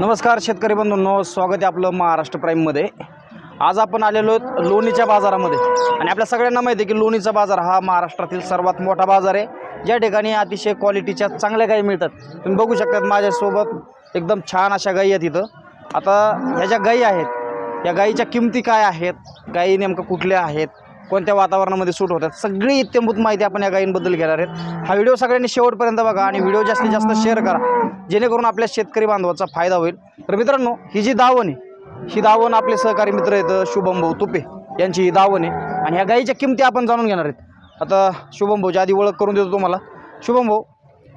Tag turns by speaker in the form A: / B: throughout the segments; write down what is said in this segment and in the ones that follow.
A: नमस्कार शेतकरी बंधूंनो स्वागत आहे आपलं महाराष्ट्र प्राईममध्ये. आज आपण आलेलो आहोत लोणीच्या बाजारामध्ये. आणि आपल्या सगळ्यांना माहिती आहे की लोणीचा बाजार हा महाराष्ट्रातील सर्वात मोठा बाजार आहे. ज्या ठिकाणी अतिशय क्वालिटीच्या चांगल्या गायी मिळतात. तुम्ही बघू शकतात माझ्यासोबत एकदम छान अशा गायी आहेत इथं. आता ह्या ज्या गायी आहेत या गायीच्या किमती काय आहेत? गायी नेमकं कुठल्या आहेत? कोणत्या वातावरणामध्ये सूट होतात. सगळी इत्यंभूत माहिती आपण या गायींबद्दल घेणार आहेत. हा व्हिडिओ सगळ्यांनी शेवटपर्यंत बघा आणि व्हिडिओ जास्तीत जास्त शेअर करा. जेणेकरून आपल्या शेतकरी बांधवाचा फायदा होईल. तर मित्रांनो ही जी दावण आहे ही दावण आपले सहकारी मित्र आहेत शुभम भाऊ तुपे यांची ही दावण आहे. आणि ह्या गायीच्या किमती आपण जाणून घेणार आहेत. आता शुभम भाऊची आधी ओळख करून देतो तुम्हाला. शुभम भाऊ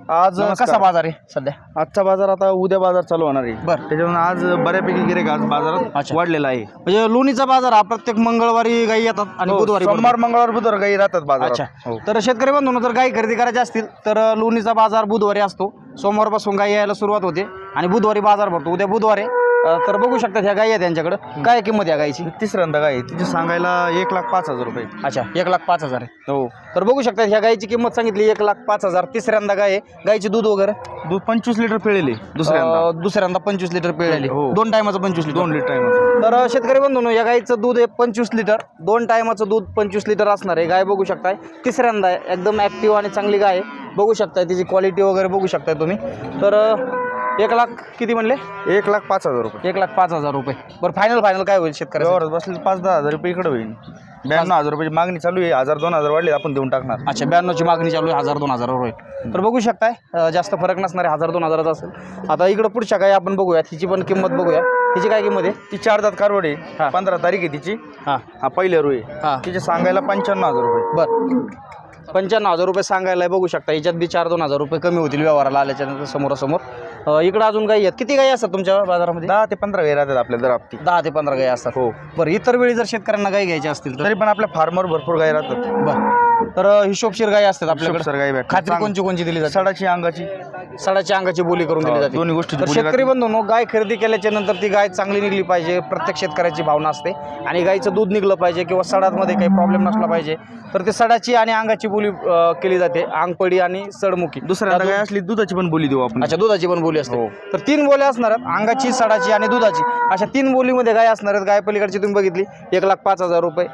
A: आज. कसा बाजार आहे सध्या?
B: आजचा बाजार आता उद्या बाजार चालू होणार आहे.
A: बरं.
B: त्याच्यामुळे आज बऱ्यापैकी गिरेक आज बाजारात
A: अच्छा.
B: वाढलेला आहे.
A: म्हणजे लोणीचा बाजार हा प्रत्येक मंगळवारी गायी येतात आणि
B: हो,
A: बुधवारी
B: सोमवार मंगळवार बुधवार काही राहतात
A: अच्छा.
B: बाजारात हो.
A: तर शेतकरी बंधूंनो जर गाई खरेदी करायची असतील तर लोणीचा बाजार बुधवारी असतो. सोमवारपासून गाई यायला सुरुवात होते आणि बुधवारी बाजार भरतो. उद्या बुधवारी आहे. अ, तर बघू शकतात ह्या गाई आहेत त्यांच्याकडं काय किंमत आहे या गायची
B: तिसऱ्यांदा काय तिचे सांगायला एक लाख पाच हजार रुपये.
A: अच्छा एक लाख पाच हजार आहे.
B: हो.
A: तर बघू शकतात ह्या गायची किंमत सांगितली एक लाख पाच हजार. तिसऱ्यांदा गाय आहे. गायची दूध वगैरे?
B: दूध पंचवीस लिटर पिळेले दुसऱ्यांदा.
A: अ, दुसऱ्यांदा पंचवीस लिटर पिळाली
B: हो.
A: दोन टायमाचं पंचवीस लिटर.
B: दोन लिटर टाइम
A: तर शेतकरी बंधूंनो या गाईचं दूध आहे पंचवीस लिटर. दोन टायमाचं दूध पंचवीस लिटर असणार आहे. गाय बघू शकताय. तिसऱ्यांदा आहे एकदम ॲक्टिव्ह आणि चांगली गाय आहे. बघू शकताय तिची क्वालिटी वगैरे बघू शकताय तुम्ही. तर अ, एक लाख किती म्हणले?
B: एक लाख पाच हजार रुपये.
A: एक लाख पाच हजार रुपये. बरं फायनल फायनल काय होईल शेतकऱ्याचं?
B: व्यवहारात बसले पाच दहा हजार रुपये इकडे होईल. ब्याण्णव हजार रुपयाची मागणी चालू आहे. हजार दोन हजार वाढले आपण देऊन टाकणार.
A: अच्छा ब्याण्णवची मागणी चालू आहे. हजार दोन हजारावर होईल. तर बघू शकताय अ, जास्त फरक नसणार आहे हजार दोन हजाराचा असेल. आता इकडं पुढच्या काय आपण बघूया. हिची पण किंमत बघूया. हिची काय किंमत आहे?
B: ती चार दात कारवड
A: हा.
B: आहे पंधरा तारीख आहे तिची.
A: हां.
B: हा पहिल्या रू आहे
A: हां.
B: तिचे सांगायला पंच्याण्णव हजार रुपये.
A: बर. पंच्याण्णव हजार रुपये सांगायला आहे, बघू शकता. याच्यात बी चार दोन हजार रुपये कमी होतील व्यवहाराला आल्याच्यानंतर समोरासमोर इकडं अजून गाई आहेत? किती गाई असतात तुमच्या बाजारामध्ये?
B: दहा ते पंधरा गाई राहतात आपल्या दर आपती
A: दहा ते पंधरा गाई असतात.
B: हो.
A: बरं इतर वेळी जर शेतकऱ्यांना गाई घ्यायच्या असतील तर?
B: पण आपल्या फार्मवर भरपूर गाई राहतात.
A: बरं. तर हिशोबशीर गाई असतात आपल्याकडे?
B: सर गाई
A: खात्री कोणची कोणची दिली जाते?
B: सडाची अंगाची.
A: सडाची अंगाची बोली करून दिली जाते.
B: दोन्ही गोष्टी
A: तर शेतकरी बंधूंनो गाय खरेदी केल्याच्यानंतर ती गाय चांगली निघली पाहिजे प्रत्येक शेतकऱ्याची भावना असते. आणि गायचं दूध निघलं पाहिजे किंवा सडामध्ये काही प्रॉब्लेम नसला पाहिजे तर ते सडाची आणि अंगाची बोली केली जाते. अंगपडी आणि सडमुखी.
B: दुसऱ्यांदा गाय असली दुधाची पण बोली देऊ आपण.
A: अच्छा दुधाची पण बोली असते.
B: हो.
A: तर तीन बोल्या असणार आहेत अंगाची सडाची आणि दुधाची. अशा तीन बोलीमध्ये गाय असणार आहेत. गाय पलीकडची तुम्ही बघितली एक लाख पाच हजार रुपये.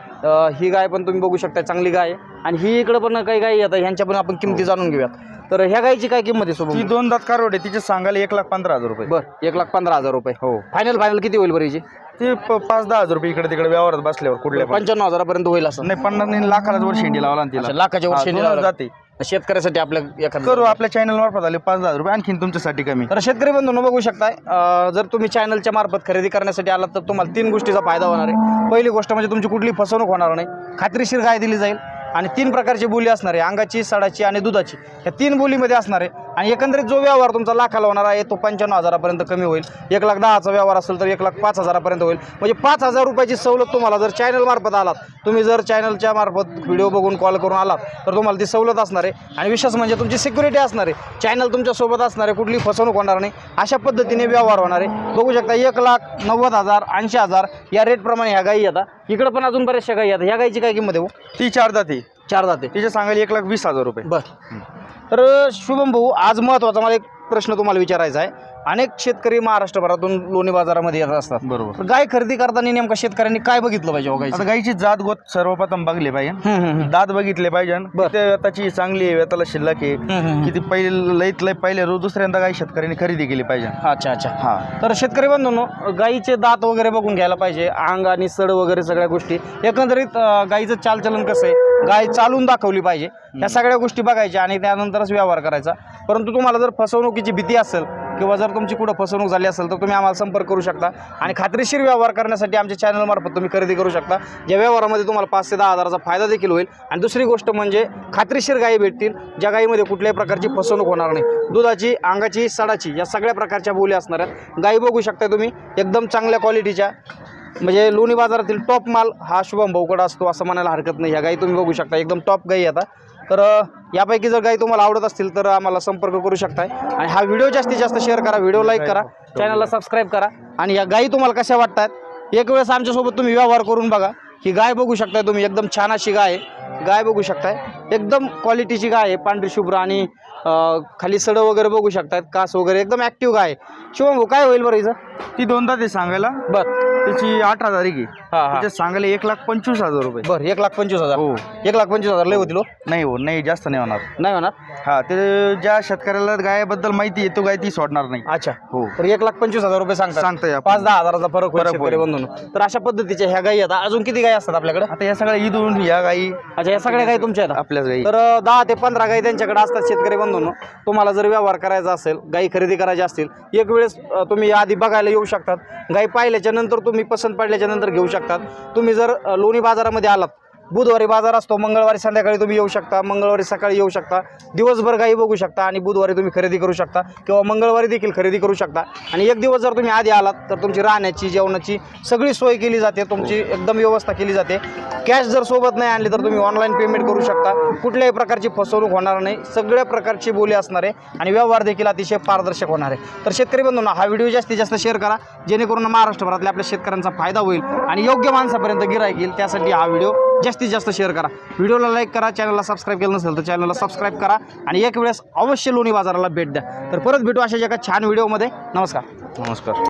A: ही गाय पण तुम्ही बघू शकता चांगली गाय आहे. आणि ही इकडं पण काही गायी येतात ह्यांच्या पण आपण किमती जाणून घेऊयात. तर ह्या गायची काय किंमत आहे
B: ती
A: सोबत?
B: दोन दात कारवड आहे तिचे सांगायला एक लाख पंधरा हजार रुपये.
A: बरं एक लाख पंधरा हजार रुपये.
B: हो.
A: फायनल फायनल किती होईल बरं हिची?
B: ते प- पाच दहा हजार रुपये इकडे तिकडे व्यवहारात बसल्यावर कुठल्या पण
A: पंच्याण्णव हजारापर्यंत होईल असं.
B: नाही पन्नास नाही लाखाला वर शेंडी लावला ना
A: अच्छा,
B: तिला
A: लाखाच्या वर
B: हा,
A: शेंडी
B: दोनच
A: लावला.
B: जाते.
A: शेतकऱ्यासाठी आपल्या एखादं
B: करू आपल्या चॅनल मार्फत आले पाच हजार रुपये आणखीन तुमच्यासाठी कमी.
A: तर शेतकरी बंधूंनो बघू शकताय अं, जर तुम्ही चॅनलच्या मार्फत खरेदी करण्यासाठी आलात तर तुम्हाला तीन गोष्टीचा फायदा होणार आहे. पहिली गोष्ट म्हणजे तुमची कुठली फसवणूक होणार नाही. खात्रीशीर गाय दिली जाईल. आणि तीन प्रकारची बोली असणार आहे. अंगाची सडाची आणि दुधाची. या तीन बोलीमध्ये असणार आहे. आणि एकंदरीत जो व्यवहार तुमचा लाखाला होणार आहे तो पंच्याण्णव हजारापर्यंत कमी होईल. एक लाख दहाचा व्यवहार असेल तर एक लाख पाच हजारापर्यंत होईल. म्हणजे पाच हजार रुपयाची सवलत तुम्हाला जर चॅनल मार्फत आलात तुम्ही जर चॅनलच्या मार्फत व्हिडिओ बघून कॉल करून आलात तर तुम्हाला ती सवलत असणार आहे. आणि विशेष म्हणजे तुमची सिक्युरिटी असणार आहे. चॅनल तुमच्यासोबत असणार आहे कुठली फसवणूक होणार नाही. अशा पद्धतीने व्यवहार होणार आहे. बघू शकता एक लाख नव्वद हजार ऐंशी हजार या रेटप्रमाणे ह्या गायी येतात. इकडं पण अजून बऱ्याचशा गायी येतात. ह्या गायीची काय किंमत आहे हो?
B: ती चार दाते.
A: चार जाते
B: तिचे सांगायला एक लाख वीस हजार रुपये.
A: बर. तर शुभम भाऊ आज महत्त्वाचा मला एक प्रश्न तुम्हाला विचारायचा आहे. अनेक शेतकरी महाराष्ट्रभरातून लोणी बाजारामध्ये येत असतात.
B: बरोबर.
A: तर गाय खरेदी करताना नेमका शेतकऱ्यांनी काय बघितलं पाहिजे हो गायचं?
B: आता गाईची जात गोत सर्वप्रथम बघले पाहिजे.
A: हम्म, हम्म, हम्म.
B: दात बघितले पाहिजे.
A: बर.
B: ते व्यताची चांगली आहे व्यताला शिल्लक आहे.
A: हम्म, हम्म,
B: किती पहिले लईत लई पहिले रोज दुसऱ्यांदा गाई शेतकऱ्यांनी खरेदी केली पाहिजे.
A: अच्छा अच्छा.
B: हा.
A: तर शेतकरी बंधूंनो गाईचे दात वगैरे बघून घ्यायला पाहिजे. अंग आणि सड वगैरे सगळ्या गोष्टी. एकंदरीत अं, गाईचं चालचलन कसं आहे? गाय चालून दाखवली पाहिजे. ह्या सगळ्या गोष्टी बघायच्या आणि त्यानंतरच व्यवहार करायचा. परंतु तुम्हाला जर फसवणुकीची भीती असेल किंवा जर तुमची कुठं फसवणूक झाली असेल तर तुम्ही आम्हाला संपर्क करू शकता. आणि खात्रीशीर व्यवहार करण्यासाठी आमच्या चॅनलमार्फत तुम्ही खरेदी करू शकता. ज्या व्यवहारामध्ये तुम्हाला पाच ते दहा हजाराचा फायदा देखील होईल. आणि दुसरी गोष्ट म्हणजे खात्रीशीर गायी भेटतील ज्या गायीमध्ये कुठल्याही प्रकारची फसवणूक होणार नाही. दुधाची अंगाची सडाची या सगळ्या प्रकारच्या बोली असणार आहेत. गायी बघू शकता तुम्ही एकदम चांगल्या क्वालिटीच्या म्हणजे लोणी बाजारातील टॉप माल हा शुभम भाऊकडं असतो असं म्हणायला हरकत नाही. ह्या गाई तुम्ही बघू शकता. एकदम टॉप गाई आता. तर यापैकी जर गाई तुम्हाला आवडत असतील तर आम्हाला संपर्क करू शकताय. आणि हा व्हिडिओ जास्तीत जास्त शेअर करा व्हिडिओ लाईक करा चॅनलला सबस्क्राईब करा. आणि या गाई तुम्हाला कशा वाटतात? एक वेळेस आमच्यासोबत तुम्ही व्यवहार करून बघा. ही गाय बघू शकताय तुम्ही. एकदम छान अशी गाय आहे. गाय बघू शकताय. एकदम क्वालिटीची गाय आहे. पांढरी शुभ्र आणि खाली सडं वगैरे बघू शकतायत. कास वगैरे. एकदम ॲक्टिव्ह गाय आहे. शिवम काय होईल बरं हिचं?
B: ती दोनदा ते सांगायला.
A: बरं.
B: त्याची आठ हजार आहे. की त्याच्यात सांगायला एक लाख पंचवीस हजार रुपये.
A: बरं एक लाख पंचवीस हजार.
B: हो.
A: एक लाख पंचवीस हजार लय होतील हो.
B: नाही हो नाही जास्त नाही होणार.
A: नाही होणार?
B: हा ते ज्या शेतकऱ्याला गायाबद्दल माहिती आहे तो गाय ती सोडणार नाही.
A: अच्छा.
B: हो.
A: तर एक लाख पंचवीस हजार रुपये
B: सांगता या
A: पाच दहा हजाराचा फरक होईल
B: फरक
A: शेतकरी
B: होईल.
A: बंधूंनो. तर अशा पद्धतीच्या ह्या गायी आता अजून किती गायी असतात आपल्याकडे?
B: आता या सगळ्या ईदून या गायी
A: अच्छा या सगळ्या गायी तुमच्या आहेत.
B: आपल्याच गायी.
A: तर अ, दहा ते पंधरा गायी त्यांच्याकडे असतात शेतकरी बंधूंनो. तुम्हाला जर व्यवहार करायचा असेल गायी खरेदी करायची असतील एक वेळेस अ, तुम्ही आधी बघायला येऊ शकतात. गायी पाहिल्याच्या नंतर तुम्ही पसंत पडल्याच्या नंतर घेऊ लागतात तुम्ही जर लोणी बाजारामध्ये आलात बुधवारी बाजार असतो मंगळवारी संध्याकाळी तुम्ही येऊ शकता मंगळवारी सकाळी येऊ शकता दिवसभर काही बघू शकता आणि बुधवारी तुम्ही खरेदी करू शकता किंवा मंगळवारी देखील खरेदी करू शकता. आणि एक दिवस जर तुम्ही आधी आलात तर तुमची राहण्याची जेवणाची सगळी सोय केली जाते तुमची एकदम व्यवस्था केली जाते. कॅश जर सोबत नाही आणली तर तुम्ही ऑनलाईन पेमेंट करू शकता. कुठल्याही प्रकारची फसवणूक होणार नाही सगळ्या प्रकारची बोली असणार आहे आणि व्यवहार देखील अतिशय पारदर्शक होणार आहे. तर शेतकरी बंधूंना हा व्हिडिओ जास्तीत जास्त शेअर करा जेणेकरून महाराष्ट्रभरातल्या आपल्या शेतकऱ्यांचा फायदा होईल आणि योग्य माणसापर्यंत गिराईक येईल. त्यासाठी हा व्हिडिओ जास्तीत जास्त शेअर करा. व्हिडिओला लाईक करा चॅनलला सबस्क्राईब केलं नसेल तर चॅनलला सबस्क्राईब करा आणि एक वेळेस अवश्य लोणी बाजाराला भेट द्या. तर परत भेटू अशा एका छान व्हिडिओमध्ये नमस्कार.
B: नमस्कार.